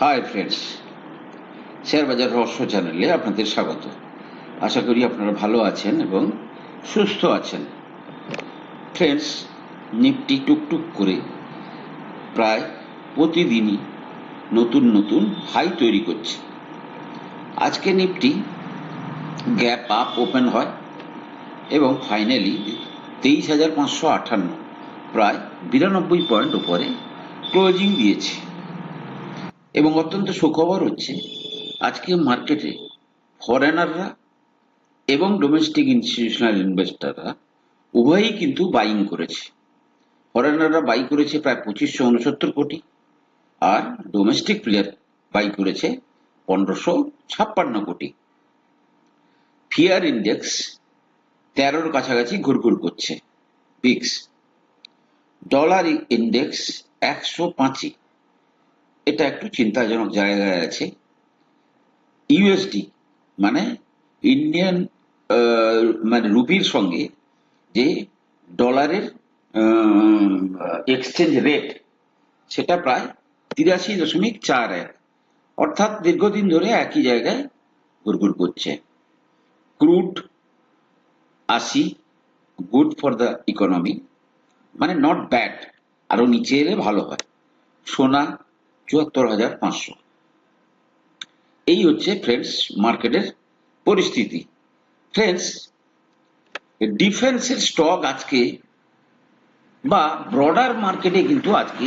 Hi friends share বাজার রহস্য চ্যানেলে আপনাদের স্বাগত। আশা করি আপনারা ভালো আছেন এবং সুস্থ আছেন। ফ্রেন্ডস নিফটি টুকটুক করে প্রায় প্রতিদিনই নতুন নতুন হাই তৈরি করছে। আজকে নিফটি গ্যাপ আপ ওপেন হয় এবং ফাইনালি তেইশ হাজার পাঁচশো আটান্ন প্রায় বিরানব্বই পয়েন্ট উপরে ক্লোজিং দিয়েছে। এবং অত্যন্ত সুখবর হচ্ছে, আজকে মার্কেটে ফরেনাররা এবং ডোমেস্টিক ইনস্টিটিউশনাল ইনভেস্টররা উভয়ই কিন্তু বাইং করেছে। ফরেনাররা বাই করেছে প্রায় পঁচিশশো উনসত্তর কোটি আর ডোমেস্টিক প্লেয়ার বাই করেছে পনেরোশো ছাপ্পান্ন কোটি। ফিয়ার ইন্ডেক্স তেরোর কাছাকাছি ঘুরঘুর করছে। পিক্স ডলার ইন্ডেক্স একশো পাঁচই। এটা একটু চিন্তাজনক জায়গায় আছে। ইউএসডি মানে ইন্ডিয়ান মানে রুপির সঙ্গে যে ডলারের এক্সচেঞ্জ রেট সেটা প্রায় তিরাশি দশমিক চার এক। অর্থাৎ দীর্ঘদিন ধরে একই জায়গায় ঘুরঘুর করছে। ক্রুড আশি গুড ফর দ্য ইকোনমি মানে নট ব্যাড আরও নিচে এলে ভালো হয়। সোনা চুয়াত্তর হাজার পাঁচশো। এই হচ্ছে ফ্রেন্ডস মার্কেটের পরিস্থিতি। ফ্রেন্ডস, ডিফেন্সের স্টক আজকে বা ব্রডার মার্কেটে কিন্তু আজকে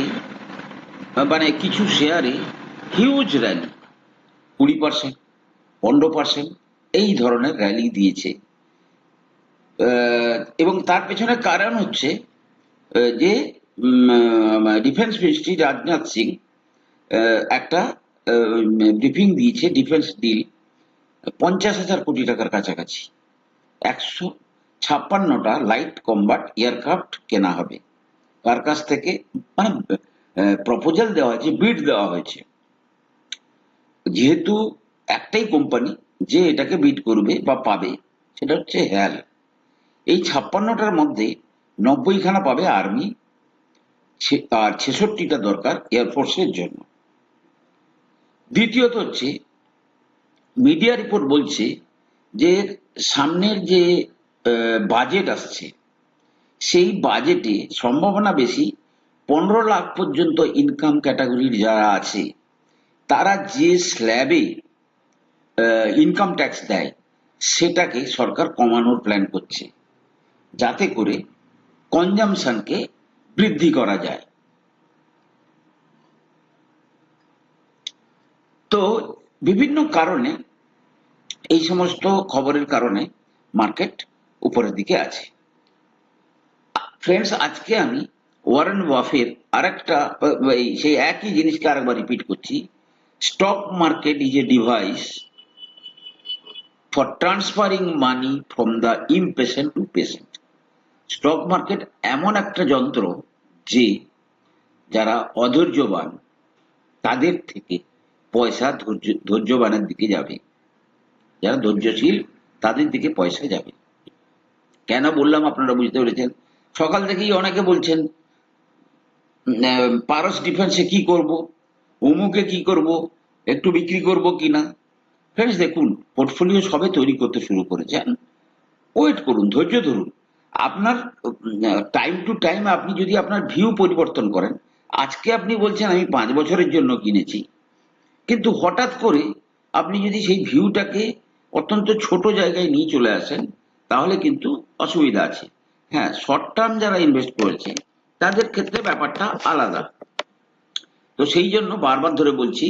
মানে কিছু শেয়ারে হিউজ র্যালি। কুড়ি পার্সেন্ট, পনেরো পার্সেন্ট এই ধরনের র্যালি দিয়েছে। এবং তার পেছনে কারণ হচ্ছে যে ডিফেন্স মিনিস্ট্রি রাজনাথ সিং একটা ব্রিফিং দিয়েছে ডিফেন্স ডিল পঞ্চাশ হাজার কোটি টাকার কাছাকাছি। একশো ছাপ্পান্নটা লাইট কম্বাট এয়ারক্রাফট কেনা হবে। তার কাছ থেকে মানে প্রপোজাল দেওয়া হয়েছে বিড দেওয়া হয়েছে। যেহেতু একটাই কোম্পানি যে এটাকে বিড করবে বা পাবে, সেটা হচ্ছে হ্যাল এই ছাপ্পান্নটার মধ্যে নব্বইখানা পাবে আর্মি আর ছেষট্টিটা দরকার এয়ারফোর্সের জন্য। দ্বিতীয়ত হচ্ছে মিডিয়া রিপোর্ট বলছে যে সামনের যে বাজেট আসছে, সেই বাজেটে সম্ভাবনা বেশি পনেরো লাখ পর্যন্ত ইনকাম ক্যাটাগরির যারা আছে, তারা যে স্ল্যাবে ইনকাম ট্যাক্স দেয়, সেটাকে সরকার কমানোর প্ল্যান করছে, যাতে করে কনজামশনকে বৃদ্ধি করা যায়। তো বিভিন্ন কারণে, এই সমস্ত খবরের কারণে মার্কেট উপরের দিকে আছে। ফ্রেন্ডস আজকে আমি ওয়ারেন ওয়াফের আরেকটা সেই একই জিনিসকে আরেকবার রিপিট করছি। Stock market is a device for transferring money from the impatient to patient stock market এমন একটা যন্ত্র যে, যারা অধৈর্যবান, তাদের থেকে পয়সা ধৈর্য, ধৈর্যবানের দিকে যাবে। যারা ধৈর্যশীল, তাদের দিকে পয়সা যাবে। কেন বললাম আপনারা বুঝতে পেরেছেন? সকাল থেকেই অনেকে বলছেন পারস ডিফেন্সে কি করব? অমুকে কি করব? একটু বিক্রি করব কিনা ফ্রেন্ডস, দেখুন, পোর্টফোলিও সবে তৈরি করতে শুরু করেছেন ওয়েট করুন, ধৈর্য ধরুন। আপনার টাইম টু টাইম আপনি যদি আপনার ভিউ পরিবর্তন করেন, আজকে আপনি বলছেন, আমি পাঁচ বছরের জন্য কিনেছি। কিন্তু হঠাৎ করে আপনি যদি সেই ভিউটাকে অত্যন্ত ছোট জায়গায় নিয়ে চলে আসেন, তাহলে কিন্তু অসুবিধা আছে। হ্যাঁ শর্ট টার্ম যারা ইনভেস্ট করেছে, তাদের ক্ষেত্রে ব্যাপারটা আলাদা। তো সেই জন্য বারবার ধরে বলছি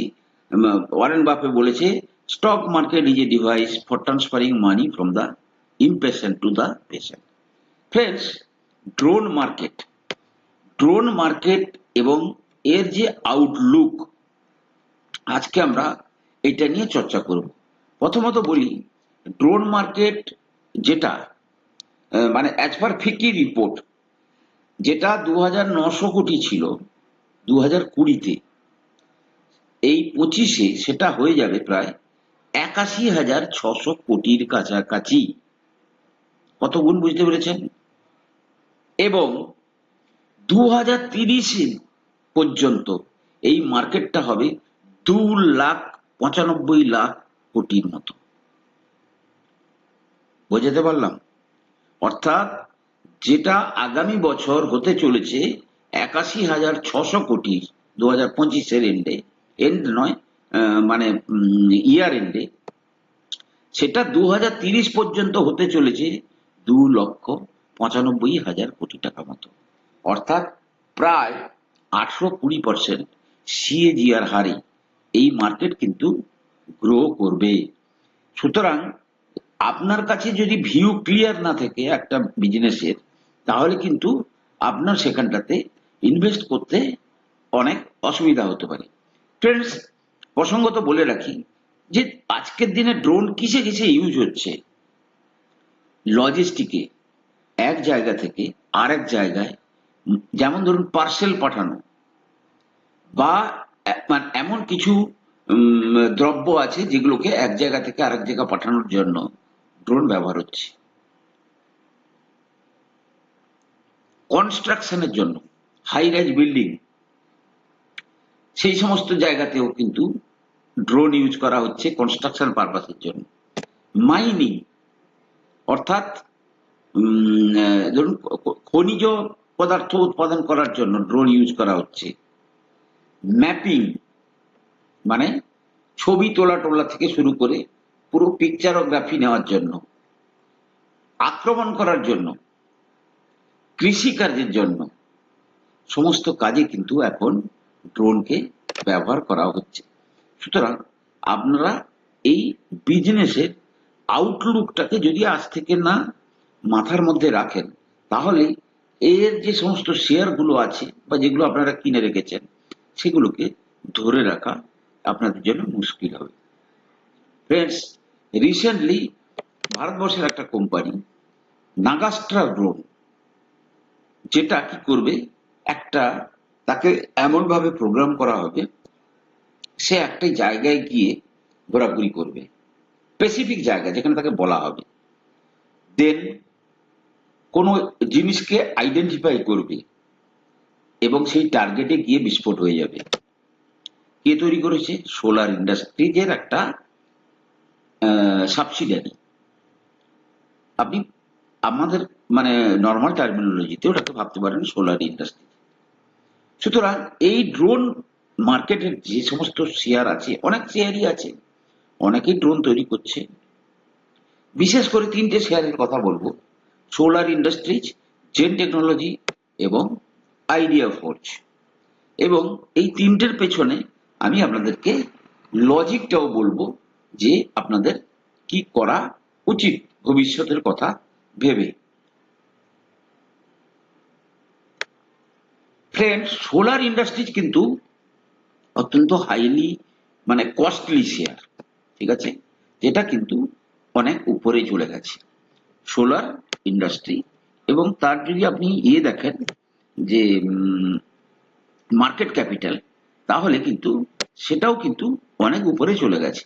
ওয়ারেন বাফে বলেছে stock market is a device for transferring money from the impatient to the patient friends drone market drone market এবং এর যে আউটলুক আজকে আমরা এটা নিয়ে চর্চা করব। প্রথমত বলি, ড্রোন মার্কেট যেটা মানে অ্যাজ পার ফিকি রিপোর্ট যেটা দু হাজার নশো কোটি ছিল দু হাজার কুড়িতে, এই পঁচিশে সেটা হয়ে যাবে প্রায় একাশি হাজার ছশো কোটির কাছাকাছি। কত গুণ বুঝতে পেরেছেন? এবং দু হাজার তিরিশে পর্যন্ত এই মার্কেটটা হবে দু লাখ পঁচানব্বই লাখ কোটির মতো। বোঝাতে পারলাম? অর্থাৎ যেটা আগামী বছর হতে চলেছে একাশি হাজার ছশো কোটি দু হাজার পঁচিশের এন্ডে এন্ড নয় মানে ইয়ার এন্ডে সেটা দু পর্যন্ত হতে চলেছে দু লক্ষ পঁচানব্বই হাজার কোটি টাকা মতো। অর্থাৎ প্রায় আঠারো কুড়ি পার্সেন্ট সিএজিআর হারে এই মার্কেট কিন্তু গ্রো করবে। সুতরাং আপনার কাছে যদি ভিউ ক্লিয়ার না থাকে একটা বিজনেসের তাহলে কিন্তু আপনার সেখানটাতে ইনভেস্ট করতে অনেক অসুবিধা হতে পারে। ফ্রেন্ডস প্রসঙ্গত বলে রাখি যে আজকের দিনে ড্রোন কিসে কিসে ইউজ হচ্ছে? লজিস্টিকে এক জায়গা থেকে আরেক জায়গায়, যেমন ধরুন পার্সেল পাঠানো বা এমন কিছু দ্রব্য আছে যেগুলোকে এক জায়গা থেকে আরেক জায়গা পাঠানোর জন্য ড্রোন ব্যবহার হচ্ছে। কনস্ট্রাকশনের জন্য হাই রাইজ বিল্ডিং, সেই সমস্ত জায়গাতেও কিন্তু ড্রোন ইউজ করা হচ্ছে কনস্ট্রাকশন পারপাসের জন্য। মাইনিং, অর্থাৎ ধরুন খনিজ পদার্থ উৎপাদন করার জন্য ড্রোন ইউজ করা হচ্ছে। ম্যাপিং মানে ছবি তোলা টোলা থেকে শুরু করে পুরো পিকচারোগ্রাফি নেওয়ার জন্য, আক্রমণ করার জন্য কৃষি কার্যের জন্য, সমস্ত কাজে কিন্তু এখন ড্রোনকে ব্যবহার করা হচ্ছে। সুতরাং আপনারা এই বিজনেসের আউটলুকটাকে যদি আজ থেকে না মাথার মধ্যে রাখেন, তাহলে এর যে সমস্ত শেয়ারগুলো আছে বা যেগুলো আপনারা কিনে রেখেছেন সেগুলোকে ধরে রাখা আপনাদের জন্য মুশকিল হবে। ফ্রেন্ডস রিসেন্টলি ভারতবর্ষের একটা কোম্পানি নাগাস্ট্রা ড্রোন যেটা কি করবে, একটা তাকে এমন ভাবে প্রোগ্রাম করা হবে, সে একটা জায়গায় গিয়ে ঘোরাঘুরি করবে। স্পেসিফিক জায়গা যেখানে তাকে বলা হবে। দেন কোনো জিনিসকে আইডেন্টিফাই করবে। এবং সেই টার্গেটে গিয়ে বিস্ফোট হয়ে যাবে। কে তৈরি করেছে? সোলার ইন্ডাস্ট্রিজের একটা সাবসিডারি আপনি আমাদের মানে নর্মাল টার্মিনোলজিতে ওটাকে ভাবতে পারেন সোলার ইন্ডাস্ট্রি সুতরাং এই ড্রোন মার্কেটের যে সমস্ত শেয়ার আছে, অনেক শেয়ারই আছে, অনেকেই ড্রোন তৈরি করছে। বিশেষ করে তিনটে শেয়ারের কথা বলব। সোলার ইন্ডাস্ট্রিজ জেন টেকনোলজি এবং আইডিয়া ফোর্জ এবং এই তিনটের পেছনে আমি আপনাদেরকে লজিকটাও বলব যে আপনাদের কি করা উচিত ভবিষ্যতের কথা ভেবে। ফ্রেন্ড সোলার ইন্ডাস্ট্রিজ কিন্তু অত্যন্ত হাইলি মানে কস্টলি শেয়ার ঠিক আছে? যেটা কিন্তু অনেক উপরে চলে গেছে। সোলার ইন্ডাস্ট্রি এবং তার যদি আপনি ইয়ে দেখেন যে মার্কেট ক্যাপিটাল তাহলে কিন্তু সেটাও কিন্তু অনেক উপরে চলে গেছে।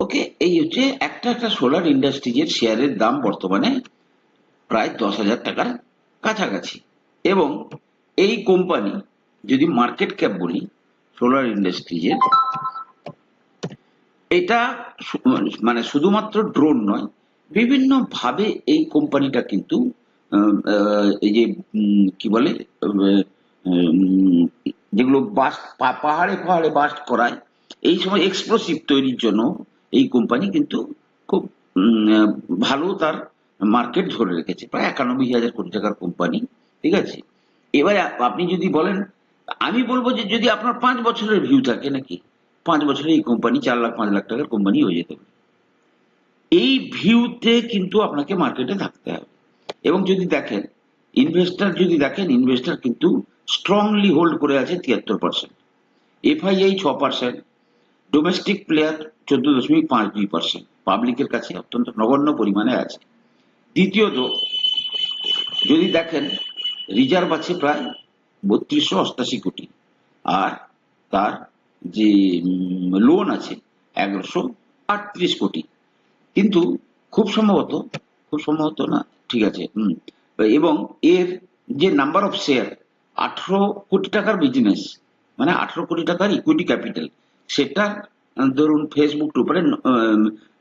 ওকে এই হচ্ছে একটা একটা সোলার ইন্ডাস্ট্রিজের শেয়ারের দাম বর্তমানে প্রায় দশ হাজার টাকার কাছাকাছি। এবং এই কোম্পানি যদি মার্কেট ক্যাপ বলি সোলার ইন্ডাস্ট্রিজের এটা মানে শুধুমাত্র ড্রোন নয় বিভিন্ন ভাবে এই কোম্পানিটা কিন্তু এই যে কি বলে যেগুলো বাস পাহাড়ে পাহাড়ে বাস্ট করায়, এই সময় এক্সপ্লোসিভ তৈরির জন্য এই কোম্পানি কিন্তু খুব ভালো তার মার্কেট ধরে রেখেছে। প্রায় একানব্বই হাজার কোটি টাকার কোম্পানি ঠিক আছে? এবারে আপনি যদি বলেন, আমি বলব যে যদি আপনার পাঁচ বছরের ভিউ থাকে নাকি, পাঁচ বছরে এই কোম্পানি চার লাখ, পাঁচ লাখ টাকার কোম্পানি হয়ে যেতে পারে। এই ভিউতে কিন্তু আপনাকে মার্কেটে থাকতে হবে। এবং যদি দেখেন ইনভেস্টার যদি দেখেন ইনভেস্টার কিন্তু স্ট্রংলি হোল্ড করে আছে তিয়াত্তর পার্সেন্ট এফআইআই ছ পার্সেন্ট ডোমেস্টিক প্লেয়ার চোদ্দ দশমিক পাঁচ দুই পার্সেন্ট পাবলিকের কাছে অত্যন্ত নগণ্য পরিমাণে আছে। দ্বিতীয়ত, যদি দেখেন রিজার্ভ আছে প্রায় বত্রিশশো অষ্টাশি কোটি। আর তার যে লোন আছে, এগারোশো আটত্রিশ কোটি। কিন্তু খুব সম্ভবত খুব সম্ভবত না। ঠিক আছে এবং এর যে নাম্বার অফ শেয়ার আঠারো কোটি টাকার বিজনেস মানে আঠারো কোটি টাকার ইকুইটি ক্যাপিটাল সেটা ধরুন ফেসবুক টুপারে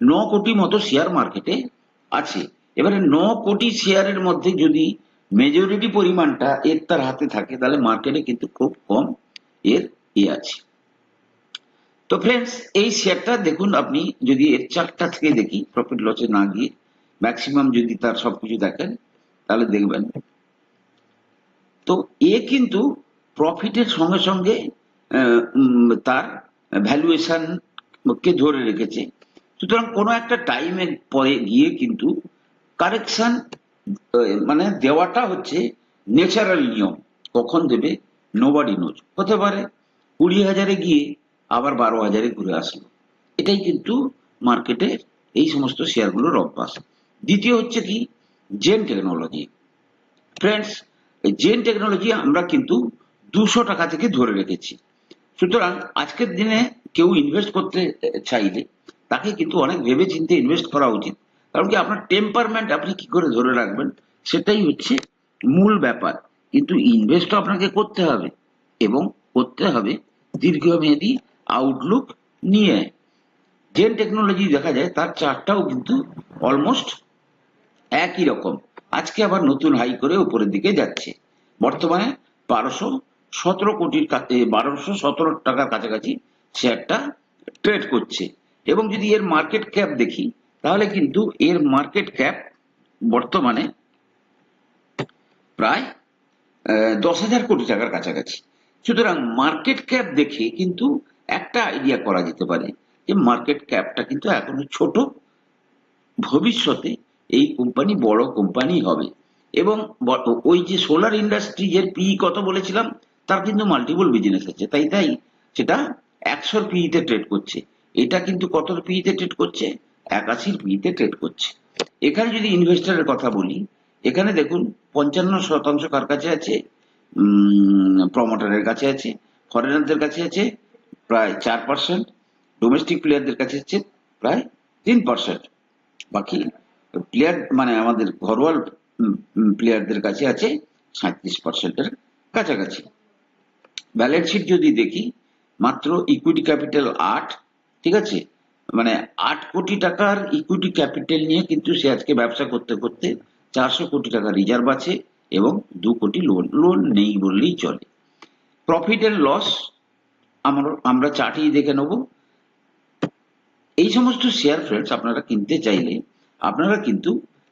ন কোটি মতো শেয়ার মার্কেটে আছে। এবারে ন কোটি শেয়ারের মধ্যে যদি মেজরিটি পরিমাণটা এর তার হাতে থাকে, তাহলে মার্কেটে কিন্তু খুব কম এর এ আছে। তো ফ্রেন্ডস এই শেয়ারটা দেখুন আপনি যদি এর চারটা থেকে দেখি প্রফিট লসে না গিয়ে ম্যাক্সিমাম যদি তার সবকিছু দেখেন, তাহলে দেখবেন। তো এ কিন্তু প্রফিটের সঙ্গে সঙ্গে তার ভ্যালুয়েশন কে ধরে রেখেছে। সুতরাং কোনো একটা টাইমের পরে গিয়ে কিন্তু কারেকশন মানে দেওয়াটা হচ্ছে ন্যাচারাল নিয়ম। কখন দেবে? নোবাডি নোজ হতে পারে কুড়ি হাজারে গিয়ে আবার বারো হাজারে ঘুরে আসলো। এটাই কিন্তু মার্কেটের এই সমস্ত শেয়ারগুলোর অভ্যাস। দ্বিতীয় হচ্ছে কি? Zen Technology friends Zen Technology আমরা কিন্তু দুশো টাকা থেকে ধরে রেখেছি। সুতরাং আজকের দিনে কেউ ইনভেস্ট করতে চাইলে তাকে কিন্তু অনেক ভেবে চিন্তে ইনভেস্ট করা উচিত। কারণ কি? আপনার টেম্পারমেন্ট আপনি কি করে ধরে রাখবেন? সেটাই হচ্ছে মূল ব্যাপার। কিন্তু ইনভেস্ট আপনাকে করতে হবে এবং করতে হবে দীর্ঘমেয়াদী আউটলুক নিয়ে। জেন টেকনোলজি দেখা যায় তার চারটাও কিন্তু অলমোস্ট একই রকম। আজকে আবার নতুন হাই করে উপরের দিকে যাচ্ছে। বর্তমানে বারোশো সতেরো কোটির বারোশো সতেরো টাকার কাছাকাছি শেয়ারটা ট্রেড করছে। এবং যদি এর মার্কেট ক্যাপ দেখি, তাহলে কিন্তু এর মার্কেট ক্যাপ বর্তমানে প্রায় দশ হাজার কোটি টাকার কাছাকাছি। সুতরাং মার্কেট ক্যাপ দেখে কিন্তু একটা আইডিয়া করা যেতে পারে যে মার্কেট ক্যাপটা কিন্তু এখনও ছোট। ভবিষ্যতে এই কোম্পানি বড় কোম্পানি হবে। এবং ওই যে সোলার ইন্ডাস্ট্রিজের পি কত বলেছিলাম, তার কিন্তু মাল্টিপল বিজনেস আছে। তাই তাই সেটা একশোর পিইতে ট্রেড করছে। এটা কিন্তু কত পিইতে ট্রেড করছে? একাশির পিইতে ট্রেড করছে। এখানে যদি ইনভেস্টারের কথা বলি, এখানে দেখুন পঞ্চান্ন শতাংশ কার কাছে আছে? প্রমোটারের কাছে আছে ফরেনারদের কাছে আছে, প্রায় চার পার্সেন্ট ডোমেস্টিক প্লেয়ারদের কাছে আছে, প্রায় তিন পার্সেন্ট বাকি প্লেয়ার মানে আমাদের ঘরোয়া প্লেয়ারদের কাছে আছে সাঁত্রিশ পার্সেন্টের কাছাকাছি। ব্যালেন্স শিট যদি দেখি, মাত্র ইকুইটি ক্যাপিটাল আট, ঠিক আছে? মানে আট কোটি টাকার ইকুইটি ক্যাপিটাল নিয়ে কিন্তু সে আজকে ব্যবসা করতে করতে চারশো কোটি টাকা রিজার্ভ আছে এবং দু কোটি লোন লোন নেই বললেই চলে। প্রফিট এন্ড লস আমরা আমরা চার্টেই দেখে নেব। এই সমস্ত শেয়ার ফ্রেন্ডস আপনারা কিনতে চাইলে আপনারা কিন্তু,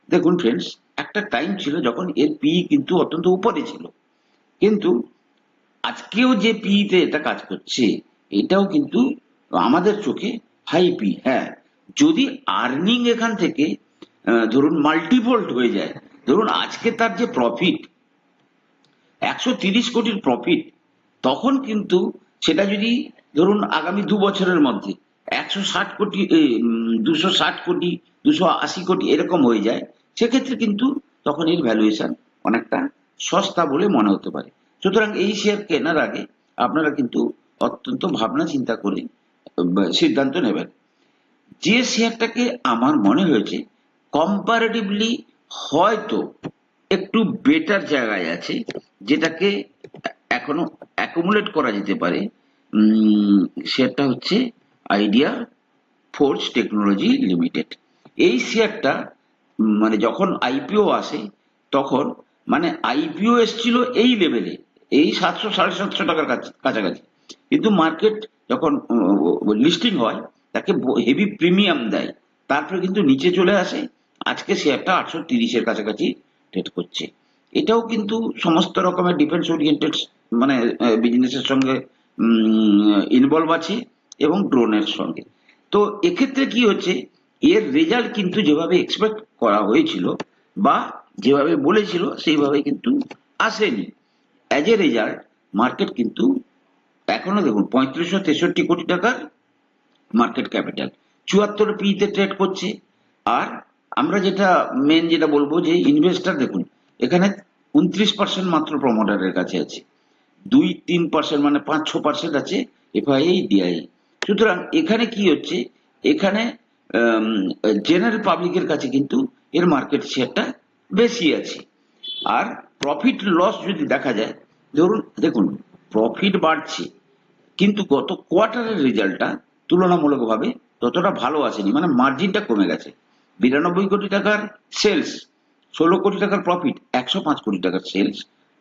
দেখুন ফ্রেন্ডস একটা টাইম ছিল যখন এর পি কিন্তু অত্যন্ত উপরে ছিল। কিন্তু আজকেও যে পিতে এটা কাজ করছে, এটাও কিন্তু আমাদের চোখে হাই পি হ্যাঁ। যদি আর্নিং এখান থেকে ধরুন মাল্টিফোল্ড হয়ে যায়, ধরুন আজকে তার যে প্রফিট একশো তিরিশ কোটির প্রফিট তখন কিন্তু সেটা যদি ধরুন আগামী দু বছরের মধ্যে একশো ষাট কোটি দুশো ষাট কোটি দুশো আশি কোটি এরকম হয়ে যায়, সেক্ষেত্রে কিন্তু তখন এর ভ্যালুয়েশন অনেকটা সস্তা বলে মনে হতে পারে। সুতরাং এই শেয়ার কেনার আগে আপনারা কিন্তু অত্যন্ত ভাবনা চিন্তা করে সিদ্ধান্ত নেবেন। যে শেয়ারটাকে আমার মনে হয়েছে কম্পারেটিভলি হয়তো একটু বেটার জায়গায় আছে, যেটাকে এখনও অ্যাকুমুলেট করা যেতে পারে শেয়ারটা হচ্ছে আইডিয়া ফোর্স টেকনোলজি লিমিটেড এই শেয়ারটা মানে যখন আইপিও আসে, তখন মানে আইপিও এসছিল এই লেভেলে এই সাতশো, সাড়ে সাতশো টাকার কাছ- কাছাকাছি। কিন্তু মার্কেট যখন লিস্টিং হয়, তাকে হেভি প্রিমিয়াম দেয়। তারপরে কিন্তু নিচে চলে আসে, আজকে শেয়ারটা আটশো তিরিশের কাছাকাছি ট্রেড করছে। এটাও কিন্তু সমস্ত রকমের ডিফেন্স ওরিয়েন্টেড মানে বিজনেসের সঙ্গে ইনভলভ আছে এবং ড্রোনের সঙ্গে। তো এক্ষেত্রে কি হচ্ছে এর রেজাল্ট কিন্তু যেভাবে এক্সপেক্ট করা হয়েছিল বা যেভাবে বলেছিল, সেইভাবে কিন্তু আসেনি। অ্যাজ এ রেজাল্ট মার্কেট কিন্তু এখনও দেখুন, পঁয়ত্রিশশো তেষট্টি কোটি টাকার মার্কেট ক্যাপিটাল চুয়াত্তর পিতে ট্রেড করছে। আর আমরা যেটা মেন যেটা বলব যে ইনভেস্টর দেখুন, এখানে উনত্রিশ পার্সেন্ট মাত্র প্রমোটারের কাছে আছে। দুই, তিন পার্সেন্ট মানে পাঁচ, ছ পার্সেন্ট আছে এফআইআই ডিআই সুতরাং এখানে কি হচ্ছে? এখানে জেনারেল পাবলিকের কাছে কিন্তু এর মার্কেট শেয়ারটা বেশি আছে। আর প্রফিট লস যদি দেখা যায়, ধরুন, দেখুন প্রফিট বাড়ছে, কিন্তু গত কোয়ার্টারের রেজাল্টটা তুলনামূলকভাবে ততটা ভালো আসেনি মানে মার্জিনটা কমে গেছে। বিরানব্বই কোটি টাকার সেলস ষোলো কোটি টাকার প্রফিট একশো পাঁচ কোটি টাকার সেলস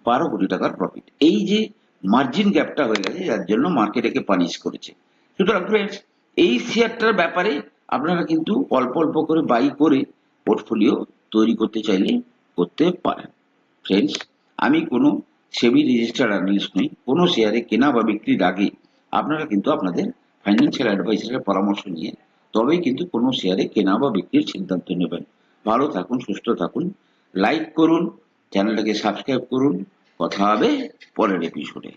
বারো কোটি টাকার প্রফিট এই যে মার্জিন গ্যাপটা হয়ে গেছে, যার জন্য মার্কেট একে পানিশ করেছে। সুতরাং ফ্রেন্ডস এই শেয়ারটার ব্যাপারে আপনারা কিন্তু অল্প অল্প করে বাই করে পোর্টফোলিও তৈরি করতে চাইলে করতে পারেন। ফ্রেন্ডস আমি কোনো সেবি রেজিস্টার্ড অ্যানালিস্ট নই, কোনো শেয়ারে কেনা বা বিক্রির আগে আপনারা কিন্তু আপনাদের ফাইন্যান্সিয়াল অ্যাডভাইসারের পরামর্শ নিয়ে তবেই কিন্তু কোনো শেয়ারে কেনা বা বিক্রির সিদ্ধান্ত নেবেন। ভালো থাকুন, সুস্থ থাকুন লাইক করুন চ্যানেলটাকে সাবস্ক্রাইব করুন। কথা হবে পরের এপিসোডে